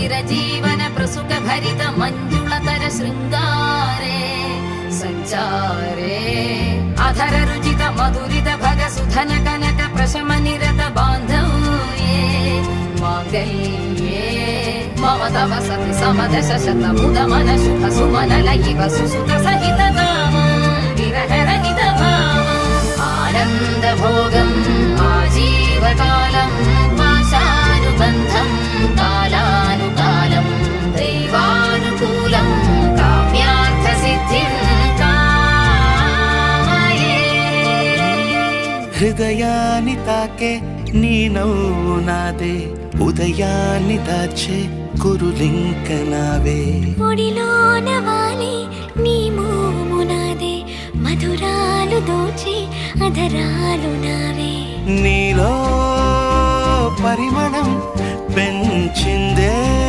चिरजीवन प्रसुख भरित मञ्जुळतर शृङ्गारे सञ्चारे अधर रुचित मधुरित भग सुधन कनक प्रशम निरत माङ्गल्ये मम तव सति समदश शत मुद मन शुभ सुमन लयिव सुसुत सहित विरह रहित आनन्द भोगम् आजीवकालम् హృదయాన్ని తాకే నీ నవ్వు నాదే. ఉదయాన్ని దాచే కురులింక నావే. ఒడిలోన వాలి నీ మోము నాదే. మధురాలు దోచి అధరాలు నావే. నీలో పరిమళం